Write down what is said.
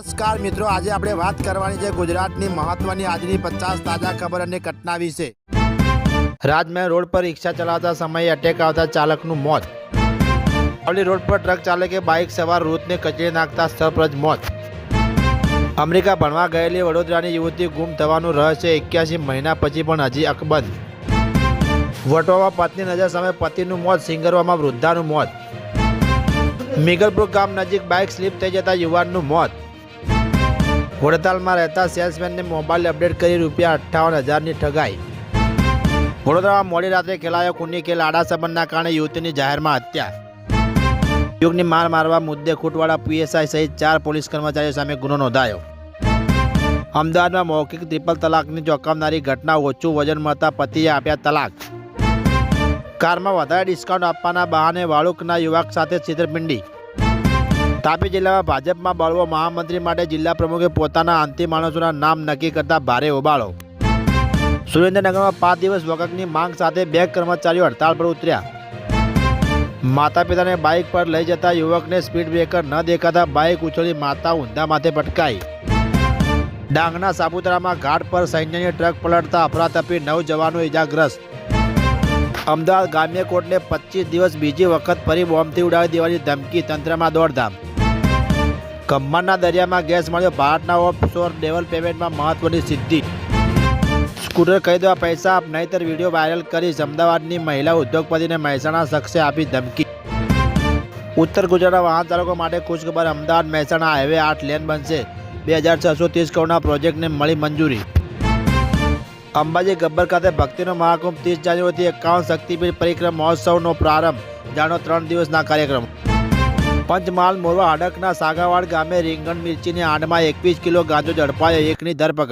નમસ્કાર મિત્રો, આજે આપણે વાત કરવાની છે ગુજરાતની મહત્વની આજની પચાસ તાજા ખબર અને ઘટના વિશે. રાજમહેલ રોડ પર રિક્ષા ચલાવતા સમયે અટેક આવતા ચાલકનું મોત. અવલી રોડ પર ટ્રક ચાલકે બાઇક સવાર વૃદ્ધને કચડી નાખતા સ્થળપ્રજ મોત. અમેરિકા ભણવા ગયેલી વડોદરાની યુવતી ગુમ થવાનું રહસ્ય એક્યાસી મહિના પછી પણ હજી અકબંધ. વટવામાં પત્ની નજર સામે પતિનું મોત, સિંગરવામાં વૃદ્ધાનું મોત. મિગલપુર ગામ નજીક બાઇક સ્લીપ થઈ જતા યુવાનનું મોત. વડતાલમાં રહેતા સેલ્સમેનને મોબાઈલ અપડેટ કરી રૂપિયા અઠ્ઠાવન હજારની ઠગાઈ. વડોદરામાં મોડી રાત્રે ખેલાયો ખૂની કે લાડા સંબંધના કારણે યુવતીની જાહેરમાં હત્યા. યુગની માર મારવા મુદ્દે ખૂટવાળા પીએસઆઈ સહિત ચાર પોલીસ કર્મચારીઓ સામે ગુનો નોંધાયો. અમદાવાદમાં મૌખિક ત્રિપલ તલાકની ચોંકાવનારી ઘટના ઓછું વજન મળતા પતિએ આપ્યા તલાક. કારમાં વધારે ડિસ્કાઉન્ટ આપવાના બહાને વાળુકના યુવક સાથે છેતરપિંડી. તાપી જિલ્લામાં ભાજપમાં બળવો મહામંત્રી માટે જિલ્લા પ્રમુખે પોતાના અંતિમ માણસોના નામ નક્કી કરતા ભારે હોબાળો. સુરેન્દ્રનગરમાં પાંચ દિવસ વખતની માંગ સાથે બે કર્મચારીઓ હડતાળ પર ઉતર્યા. માતા પિતાને બાઇક પર લઈ જતા યુવકને સ્પીડ બ્રેકર ન દેખાતા બાઇક ઉછળી માતા ઊંધા માથે પટકાઈ ડાંગના સાપુતારામાં ઘાટ પર સૈન્યની ટ્રક પલટતા અફરાતફરી નવ જવાનો ઇજાગ્રસ્ત અમદાવાદ ગામ્ય કોર્ટને પચીસ દિવસ બીજી વખત ફરી બોમ્બથી ઉડાવી દેવાની ધમકી તંત્રમાં દોડધામ. ખંભાતના દરિયામાં ગેસ મળ્યો. ભારતના ઓફશોર ડેવલપમેન્ટમાં મહત્વની સિદ્ધિ. સ્કૂટર ખરીદવા પૈસા આપ, નહીતર વીડિયો વાયરલ કરી અમદાવાદની મહિલા ઉદ્યોગપતિને મહેસાણા શખ્સે આપી ધમકી. ઉત્તર ગુજરાતના વાહન ચાલકો માટે ખુશખબર, અમદાવાદ મહેસાણા હાઈવે આઠ લેન બનશે. બે હજાર છસો ત્રીસ કરોડના પ્રોજેક્ટને મળી મંજૂરી. અંબાજી ગબ્બર ખાતે ભક્તિનો મહાકુંભ, ત્રીસ જાન્યુઆરીથી એકાવન શક્તિપીઠ પરિક્રમ મહોત્સવનો પ્રારંભ. જાણો ત્રણ દિવસના કાર્યક્રમ. પંચમહાલ મોરવા હડકના સાગાવાડ ગામે રીંગણ મિર્ચીની આડમાં એકવીસ કિલો ગાંજો ઝડપાયો. એકની ધરપકડ